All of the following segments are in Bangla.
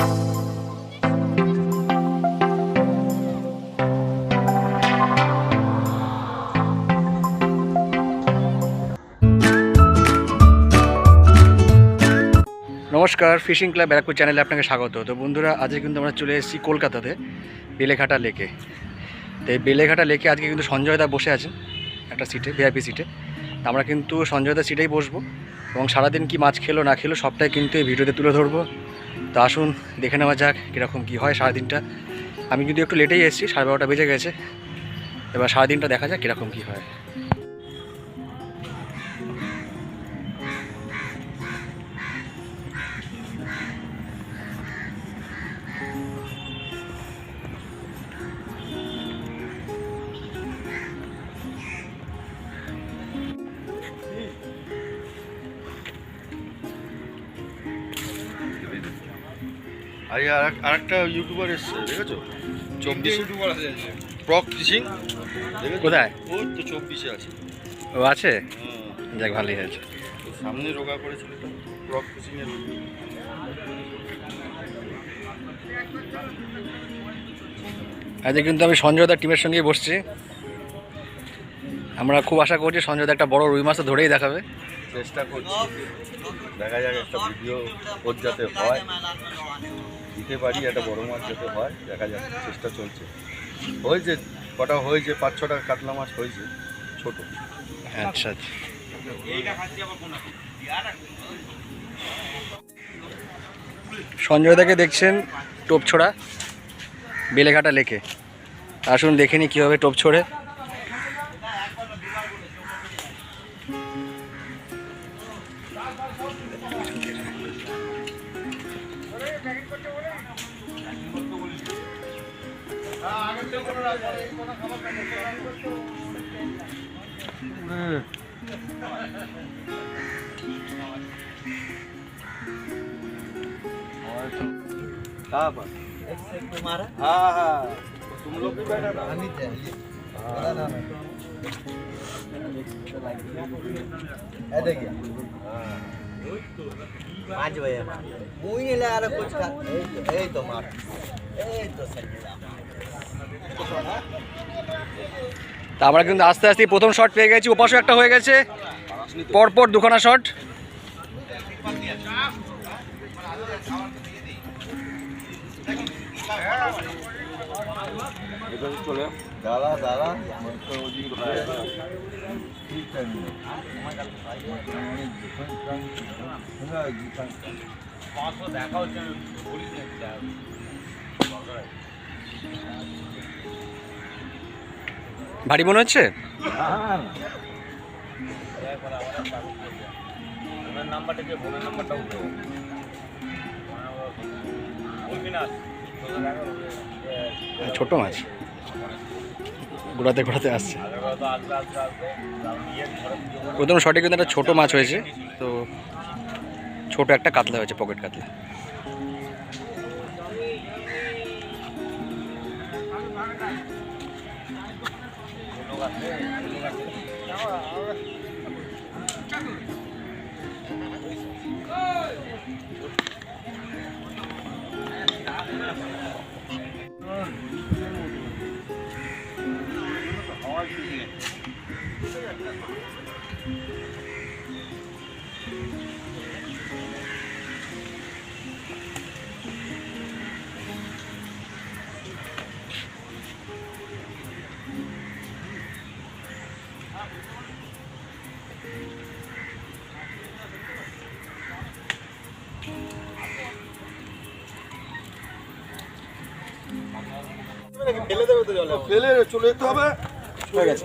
নমস্কার, ফিশিং ক্লাব ব্যারাকপুর চ্যানেলে আপনাকে স্বাগত। তো বন্ধুরা, আজকে কিন্তু আমরা চলে এসেছি কলকাতাতে, বেলেঘাটা লেকে। তো এই বেলেঘাটা লেকে আজকে কিন্তু সঞ্জয় দা বসে আছেন, একটা সিটে ভিআইপি সিটে। আমরা কিন্তু সঞ্জয় দা সিটেই বসবো এবং সারাদিন কি মাছ খেলো না খেলো সবটাই কিন্তু এই ভিডিওতে তুলে ধরবো। তো আসুন, দেখে নেওয়া যাক কীরকম কী হয় সারাদিনটা। আমি যদি একটু লেটেই এসেছি, সাড়ে বারোটা বেজে গেছে। এবার সারাদিনটা দেখা যাক কীরকম কী হয়। আর এই আর এক- আরেকটা ইউটিউবার এসছে দেখেছ? চব্বিশ। ইউটিউবার আছে প্রক ফিশিং? কোথায়? ওই তো চব্বিশে আছে। ও আছে? যাক ভালোই হয়েছে। সামনে রোগা করেছিল প্রক ফিশিং এর আজকে কিন্তু আমি সঞ্জয় দার টিমের সঙ্গেই বসছি। আমরা খুব আশা করছি সঞ্জয় দা একটা বড় রুই মাছ তো ধরেই দেখাবে। চেষ্টা করছি। দেখা যাক একটা ভিডিও ওর যাতে হয়। দিতে পারি, একটা বড় মাছ যাতে হয়, দেখা যাক, চেষ্টা চলছে। হয়েছে, কটা হয়েছে, পাঁচ ছটা কাতলা মাছ হয়েছে, ছোট। আচ্ছা আচ্ছা। সঞ্জয় দাকে দেখছেন টোপ ছোড়া বেলেঘাটা লেকে। আসুন, দেখে নি কীভাবে টোপ ছোড়ে तुम्हारा हाँ हाँ तुम लोग भी बैठा ना अमित है बड़ा नाम है ऐ देखिए पाँच बजे मार मुँह नहीं लगा रहा कुछ का ए तो मार ए तो सही তা আমরা কিন্তু আস্তে আস্তে প্রথম শট পেয়ে গেছি। উপাস একটা হয়ে গেছে। পরপর দুখানা শট দাদা দাদা দেখা হচ্ছে ভারী মনে হচ্ছে? ছোট মাছ। ঘোরাতে ঘোরাতে আসছে। প্রথম শটে কিন্তু একটা ছোট মাছ হয়েছে, তো ছোট একটা কাতলা হয়েছে পকেট কাতলা। left. ফেলে দেবে তো ফেলে চলে যেতে হবে চলে গেছে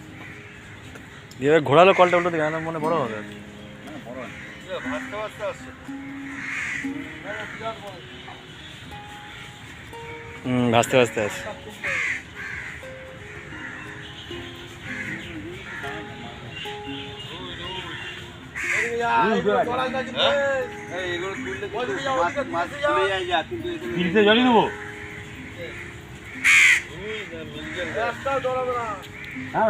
এবার ঘোরালো কলটা উল্টো দিকে মনে বড় হবে। হুম ভাসতে ভাসতে আছে। জলই হ্যাঁ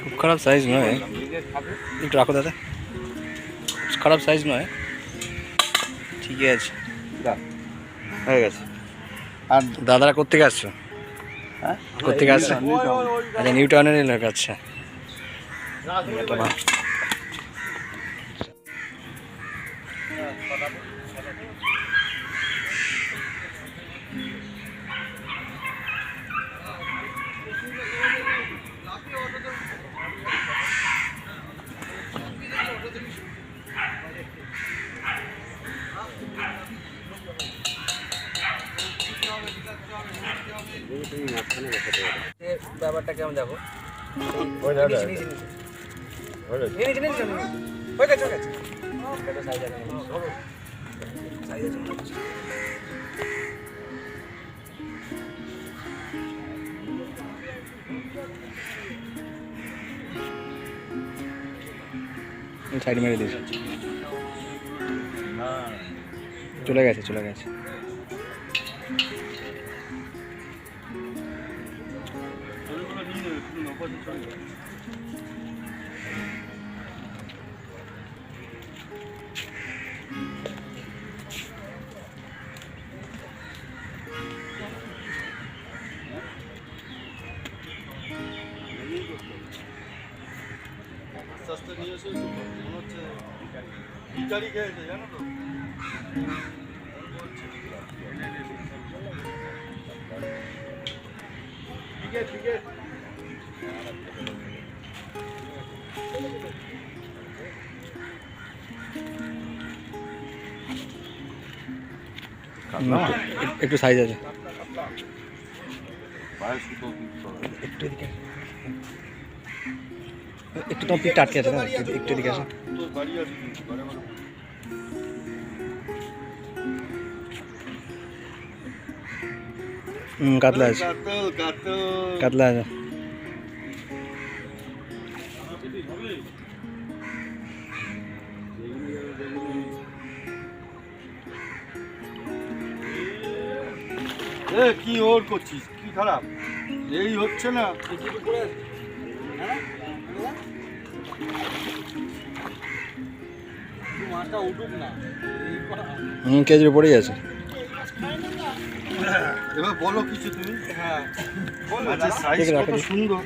খুব খারাপ সাইজ নয় একটু রাখো দাদা খারাপ সাইজ নয় ঠিকই আছে হয়ে গেছে আর দাদারা কোথেকে আসছো হ্যাঁ কোথেকে আসছে আচ্ছা নিউ টাউনের লোক আচ্ছা এটা বাহ। ব্যাপারটা কেমন দেখো ওই দাদা। হয়ে গেছে, হয়ে গেছে। সাইড মেরে দিয়েছে। চলে গেছে চলে গেছে। আস্তে আস্তে মনে হচ্ছে ভিখারি খেয়েছে জানো তো? ক্রিকেট ক্রিকেট একটু- একটু সাইজ আছে। একটু এদিকে। একটু তোমার পিঠটা আটকে আছে না? একটু- এদিকে বারে বারে হুম কাতলা আছে। কাতল আছে। এ কি ওর করছিস? কি খারাপ? এই হচ্ছে না। হুম কেজির উপরেই আছে। এবার বলো কিছু তুমি। হ্যাঁ। সুন্দর।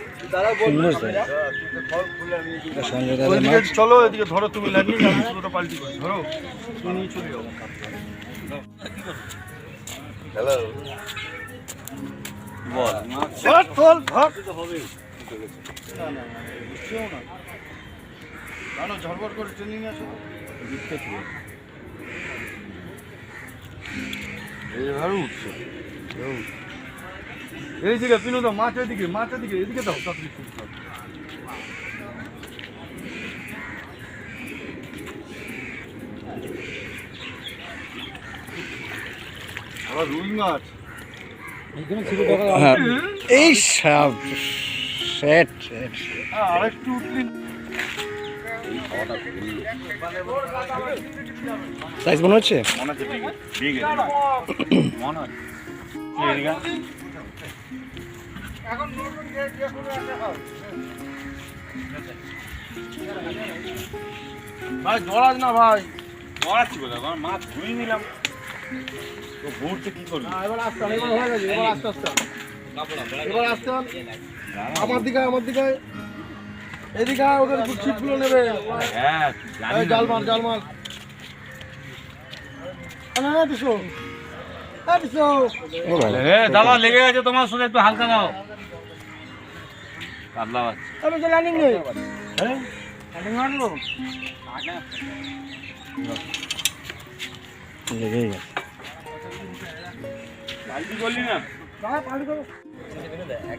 চলো এদিকে ধরো তুমি ল্যান্ডিং আমি পাল্টি করি। ধরো তুমি চলে যাও। হ্যালো বল। ধর ধর ধর না না না বুঝছেও না। জানো ঝড়বড় করে ট্রেনিং আছে এইভাবে উঠছে। এভাবে এই দিকে পিনু দাও মাছের দিকে মাছের দিকে এদিকে দাও তাড়াতাড়ি শুনতে আবার রুই মাছ। হ্যাঁ। এই সব সেট সেট আরেকটু উঠলি। সাইজ মনে হচ্ছে? মনে মনে ভাই জড়াস না ভাই। জড়াচ্ছি বলে আমার মাছ ধুই নিলাম। তো ঘুরতে কি করবি? না, এবার আসতে এবার হয়ে গেছে এবার আস্তে আস্তে এবার আসতে আমার দিকে আমার দিকে। এদিকে ওদের ছিপগুলো নেবে। জাল মার জাল মার দাদা লেগে গেছে তোমার শুনে একটু হালকা দাও। কাতলা আমি তো লাইনিং নেই। হ্যাঁ? লাইনিং লেগেই গেছে। বালতি করলি না? হ্যাঁ করো যাইনি দাদা সুতো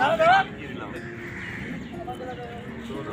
দাদা সুতো দাদা সুতো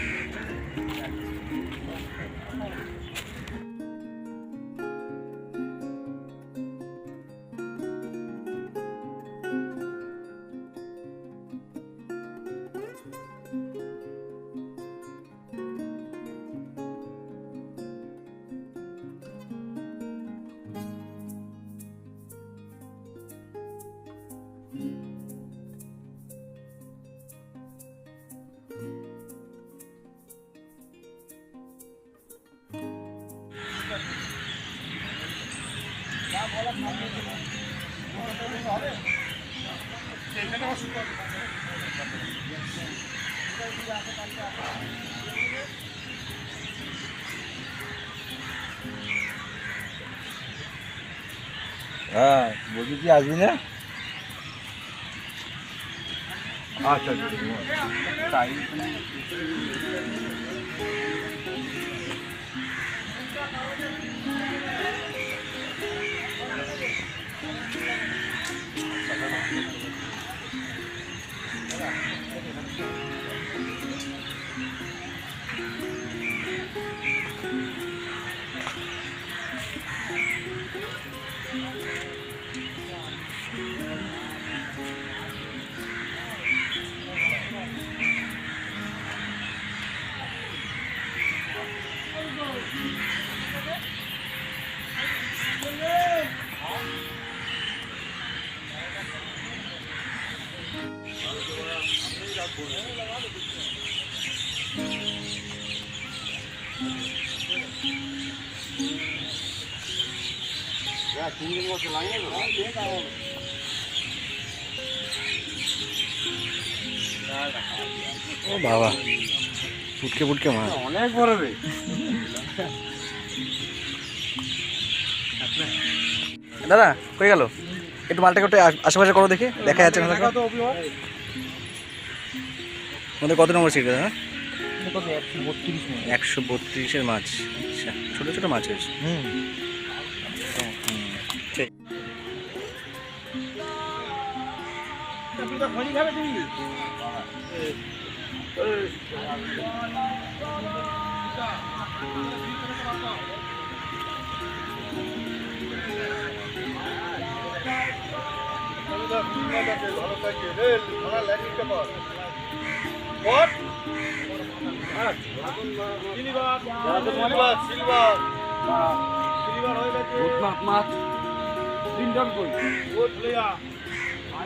হ্যাঁ বলছি কি আসবি না? আচ্ছা তাই ও বাবা ফুটকে ফুটকে মাছ অনেক বড় রে। দাদা কই গেল? একটু মালটাকে একটু আশেপাশে করো দেখি দেখা যাচ্ছে না আমাদের কত নম্বর সিট দাদা? একশো বত্রিশের মাছ। আচ্ছা ছোটো ছোটো মাছ হয়েছে। হুম। ভালো থাকে রেল ভাড়া কর কর হ্যাঁ সিলভার সিলভার সিলভার সিলভার হয়ে গেছে মাছ তিনজন কই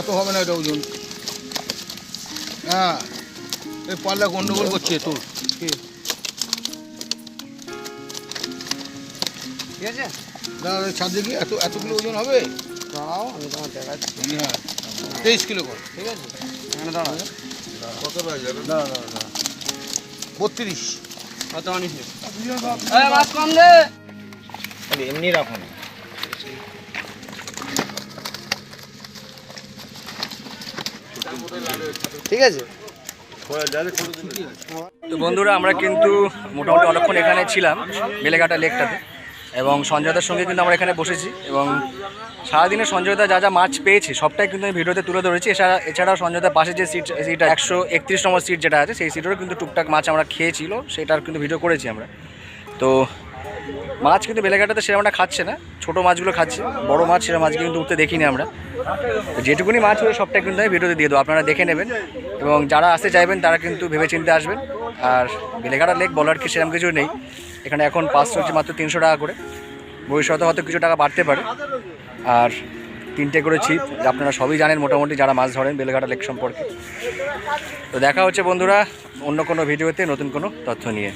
এত হবে না এটা ওজন। হ্যাঁ এই পাল্লা গন্ডগোল করছে তোর। ঠিক আছে? দাদা ছাদ দেখি এত এত কিলো ওজন হবে? দাঁড়াও আমি তোমার দেখাচ্ছি। হ্যাঁ তেইশ কিলো কর। ঠিক আছে? এখানে দাঁড়াও। কত দাঁড়া দাঁড়া দাঁড়া। বত্রিশ। কত আনিস? কম দে। এমনি রাখো ঠিক আছে? তো বন্ধুরা, আমরা কিন্তু মোটামুটি অনেকক্ষণ এখানে ছিলাম, বেলেঘাটা লেকটাতে, এবং সঞ্জয়দার সঙ্গে কিন্তু আমরা এখানে বসেছি, এবং সারাদিনে সঞ্জয়দা যা যা মাছ পেয়েছে, সবটাই কিন্তু আমি ভিডিওতে তুলে ধরেছি। এছাড়া এছাড়াও সঞ্জয়দার পাশে যে সিট সিট একশো একত্রিশ নম্বর সিট যেটা আছে, সেই সিটেরও কিন্তু টুকটাক মাছ আমরা খেয়েছিল, সেটার কিন্তু ভিডিও করেছি আমরা। তো মাছ কিন্তু বেলেঘাটাতে সেরকম একটা খাচ্ছে না। ছোটো মাছগুলো খাচ্ছে, বড় মাছ সেরকম মাছগুলো কিন্তু উঠতে দেখিনি আমরা। যেটুকুনি মাছ হয়ে সবটাই কিন্তু আমি ভিডিওতে দিয়ে দেবো, আপনারা দেখে নেবেন। এবং যারা আসতে চাইবেন, তারা কিন্তু ভেবে চিন্তে আসবেন। আর বেলেঘাটা লেক বলার কি সেরকম কিছু নেই। এখানে এখন পাস চলছে মাত্র তিনশো টাকা করে। ভবিষ্যতে হয়তো কিছু টাকা বাড়তে পারে। আর তিনটে করে ছিপ, আপনারা সবই জানেন মোটামুটি যারা মাছ ধরেন বেলেঘাটা লেক সম্পর্কে। তো দেখা হচ্ছে বন্ধুরা অন্য কোনো ভিডিওতে নতুন কোনো তথ্য নিয়ে।